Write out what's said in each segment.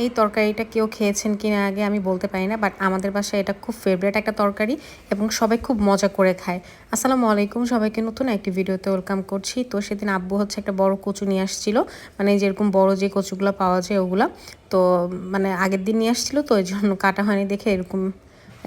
এই তরকারিটা কেউ খেয়েছেন কি না আগে আমি বলতে পারি না বাট আমাদের বাসায় এটা খুব ফেভারেট একটা তরকারি এবং সবাই খুব মজা করে খায়। আসসালামু আলাইকুম, সবাইকে নতুন একটি ভিডিওতে ওয়েলকাম করছি। তো সেদিন আব্বু হচ্ছে একটা বড় কচু নিয়ে আসছিল মানে যেরকম বড় যে কচুগুলো পাওয়া যায় ওগুলা, তো মানে আগের দিন নিয়ে আসছিল, তো ওই জন্য কাটা হয়নি দেখে এরকম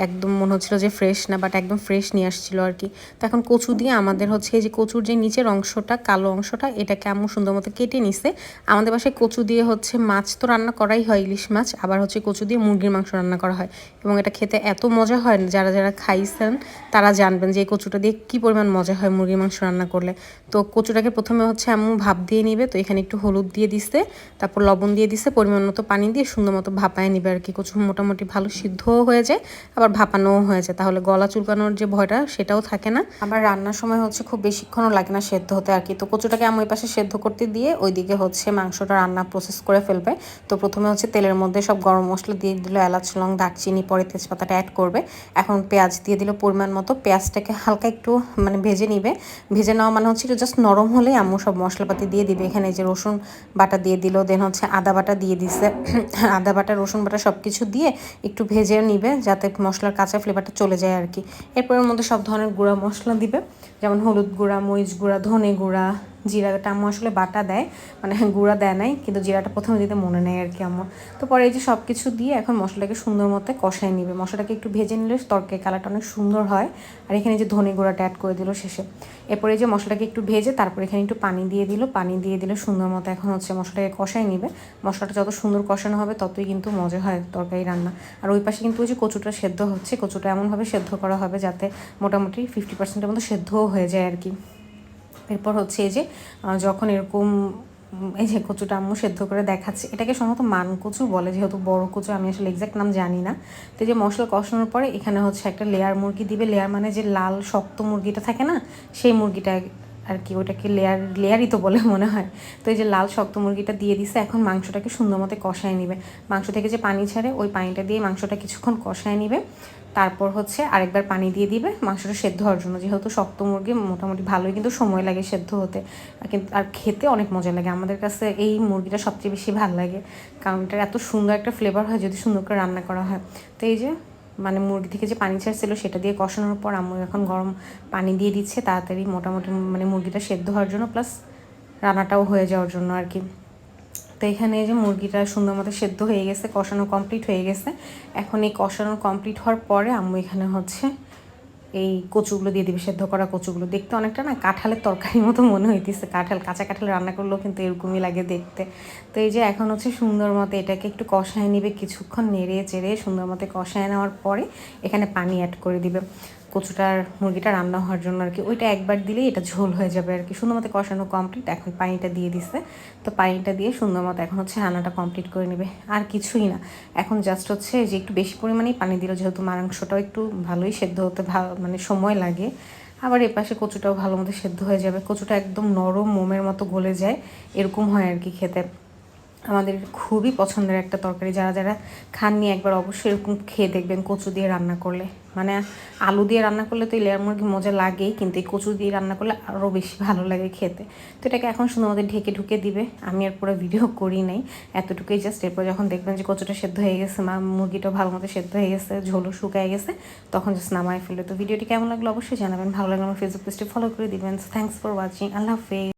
একদম মনে হচ্ছিল যে ফ্রেশ না বাট একদম ফ্রেশ নিয়ে আসছিল আর কি। তো এখন কচু দিয়ে আমাদের হচ্ছে এই যে কচুর যে নিচের অংশটা, কালো অংশটা, এটাকে এমন সুন্দর মতো কেটে নিছে। আমাদের বাসায় কচু দিয়ে হচ্ছে মাছ তো রান্না করাই হয় ইলিশ মাছ, আবার হচ্ছে কচু দিয়ে মুরগির মাংস রান্না করা হয়। এবং এটা খেতে এত মজা হয় না, যারা যারা খাইছেন, তারা জানবেন যে এই কচুটা দিয়ে কী পরিমাণ মজা হয় মুরগির মাংস রান্না করলে। তো কচুটাকে প্রথমে হচ্ছে এমন ভাপ দিয়ে নিবে, তো এখানে একটু হলুদ দিয়ে দিছে, তারপর লবণ দিয়ে দিছে, পরিমাণ মতো পানি দিয়ে সুন্দর মতো ভাপায় নিবে আর কি। কচু মোটামুটি ভালো সিদ্ধও হয়ে যায়, আবার আবার ভাপানোও হয়েছে। তাহলে গলা চুলকানোর যে ভয়টা, সেটাও থাকে না। আবার রান্নার সময় হচ্ছে খুব বেশিক্ষণও লাগে না সেদ্ধ হতে আর কি। তো কচুটাকে আমি ওই পাশে সেদ্ধ করতে দিয়ে ওইদিকে হচ্ছে মাংসটা রান্না প্রসেস করে ফেলবে। তো প্রথমে হচ্ছে তেলের মধ্যে সব গরম মশলা দিয়ে দিল, এলাচ, লং, দারচিনি, পরে তেজপাতাটা অ্যাড করবে। এখন পেঁয়াজ দিয়ে দিল পরিমাণ মতো। পেঁয়াজটাকে হালকা একটু মানে ভেজে নিবে। ভেজে নেওয়া মানে হচ্ছে একটু জাস্ট নরম হলে আম্মু সব মশলাপাতি দিয়ে দিবে। এখানে যে রসুন বাটা দিয়ে দিল দেন হচ্ছে আদা বাটা দিয়ে দিছে। আদা বাটা, রসুন বাটা সব কিছু দিয়ে একটু ভেজে নিবে যাতে মশলার কাঁচা ফ্লেভারটা চলে যায় আর কি। এরপরের মধ্যে সব ধরনের গুঁড়া মশলা দিবে। যেমন হলুদ গুঁড়া, মরিচ গুঁড়া, ধনে গুঁড়া জিরাটা আম্মু আসলে বাটা দেয় মানে গুঁড়া দেয় নাই, কিন্তু জিরাটা প্রথমে দিতে মনে নেয় আর কি আম্মু। তো পরে এই যে সব কিছু দিয়ে এখন মশলাটাকে সুন্দর মতো কষায় নিবে। মশলাটাকে একটু ভেজে নিলে তরকারি কালারটা অনেক সুন্দর হয়। আর এখানে যে ধনে গুঁড়াটা অ্যাড করে দিল শেষে। এরপরে যে মশলাটাকে একটু ভেজে তারপর এখানে একটু পানি দিয়ে দিল। পানি দিয়ে দিলে সুন্দর মতো এখন হচ্ছে মশলাটাকে কষায় নিবে। মশলাটা যত সুন্দর কষানো হবে, ততই কিন্তু মজা হয় তরকারি রান্না। আর ওই পাশে কিন্তু ওই যে কচুটা সেদ্ধ হচ্ছে, কচুটা এমনভাবে সেদ্ধ করা হবে যাতে মোটামুটি ফিফটি পার্সেন্টের মতো সেদ্ধও হয়ে যায় আর কি। এরপর হচ্ছে এই যে যখন এরকম এই যে কচুটা আম্মু সেদ্ধ করে দেখাচ্ছে, এটাকে সম্ভবত মান কচু বলে, যেহেতু বড় কচু, আমি আসলে এক্সাক্ট নাম জানি না। তো এই যে মশলা কষানোর পরে এখানে হচ্ছে একটা লেয়ার মুরগি দিবে লেয়ার মানে যে লাল শক্ত মুরগিটা থাকে না, সেই মুরগিটা আর কি, ওটাকে লেয়ার লেয়ারই তো বলে মনে হয়। তো এই যে লাল শক্ত মুরগিটা দিয়ে দিছে, এখন মাংসটাকে সুন্দর মতো কষায় নিবে। মাংস থেকে যে পানি ছাড়ে ওই পানিটা দিয়ে মাংসটা কিছুক্ষণ কষায় নিবে। তারপর হচ্ছে আরেকবার পানি দিয়ে দিবে। মাংসটা সেদ্ধ হওয়ার জন্য। যেহেতু শক্ত মুরগি, মোটামুটি ভালোই কিন্তু সময় লাগে সেদ্ধ হতে। কিন্তু, আর খেতে অনেক মজা লাগে। আমাদের কাছে এই মুরগিটা সবচেয়ে বেশি ভালো লাগে। কারণ এটার এত সুন্দর একটা ফ্লেভার হয় যদি সুন্দর করে রান্না করা হয়। তো এই যে মানে মুরগি থেকে যে পানি ছাড়ছিল সেটা দিয়ে কষানোর পর আম্মু এখন গরম পানি দিয়ে দিচ্ছে। তাড়াতাড়ি মোটামুটি মানে মুরগিটা সেদ্ধ হওয়ার জন্য প্লাস রান্নাটাও হয়ে যাওয়ার জন্য আর কি। তো এখানে যে মুরগিটা সুন্দর মতো সেদ্ধ হয়ে গেছে, কষানো কমপ্লিট হয়ে গেছে। এখন এই কষানো কমপ্লিট হওয়ার পরে আম্মু এখানে হচ্ছে এই কচুগুলো দিয়ে দিবে, সেদ্ধ করা কচুগুলো। দেখতে অনেকটা না কাঁঠালের তরকারির মতো মনে হইতেছে। কাঁঠাল, কাঁচা কাঁঠাল রান্না করলেও কিন্তু এরকমই লাগে দেখতে। তো এই যে এখন হচ্ছে সুন্দর মতো এটাকে একটু কষায় নিবে, কিছুক্ষণ নেড়ে চেড়ে সুন্দর মতো কষায় নেওয়ার পরে এখানে পানি অ্যাড করে দিবে। কচুটার মুরগিটা রান্না হওয়ার জন্য আর কি, ওইটা একবার দিলেই এটা ঝোল হয়ে যাবে আর কি। সুন্দর মতো কষানো কমপ্লিট এখন পানিটা দিয়ে দিছে। তো পানিটা দিয়ে সুন্দর মতো এখন হচ্ছে রান্নাটা কমপ্লিট করে নেবে। আর কিছুই না। এখন জাস্ট হচ্ছে যে একটু বেশি পরিমাণেই পানি দিল, যেহেতু মাংসটাও একটু ভালোই সেদ্ধ হতে মানে সময় লাগে। আবার এ পাশে কচুটাও ভালো মতো সেদ্ধ হয়ে যাবে। কচুটা একদম নরম মোমের মতো গলে যায়, এরকম হয় আর কি খেতে। আমাদের খুবই পছন্দের একটা তরকারি, যারা যারা খাননি একবার অবশ্যই এরকম খেয়ে দেখবেন কচু দিয়ে রান্না করলে। মানে আলু দিয়ে রান্না করলে তো লেয়ার মুরগি মজা লাগেই, কিন্তু এই কচু দিয়ে রান্না করলে আরও বেশি ভালো লাগে খেতে। তো এটাকে এখন শুধু আমাদের ঢেকে ঢুকে দিবে। আমি আর পুরো ভিডিও করি নাই। এতটুকুই জাস্ট এরপর যখন দেখবেন যে কচুটা সেদ্ধ হয়ে গেছে, মা মুরগিটা ভালো মতো সেদ্ধ হয়ে গেছে, ঝোলও শুকায় গেছে, তখন জাস্ট নামায় ফেলবে। তো ভিডিওটি কেমন লাগল অবশ্যই জানাবেন। ভালো লাগলে আমার ফেসবুক পেজটি ফলো করে দিবেন। থ্যাংকস ফর ওয়াচিং আল্লাহ হাফেজ।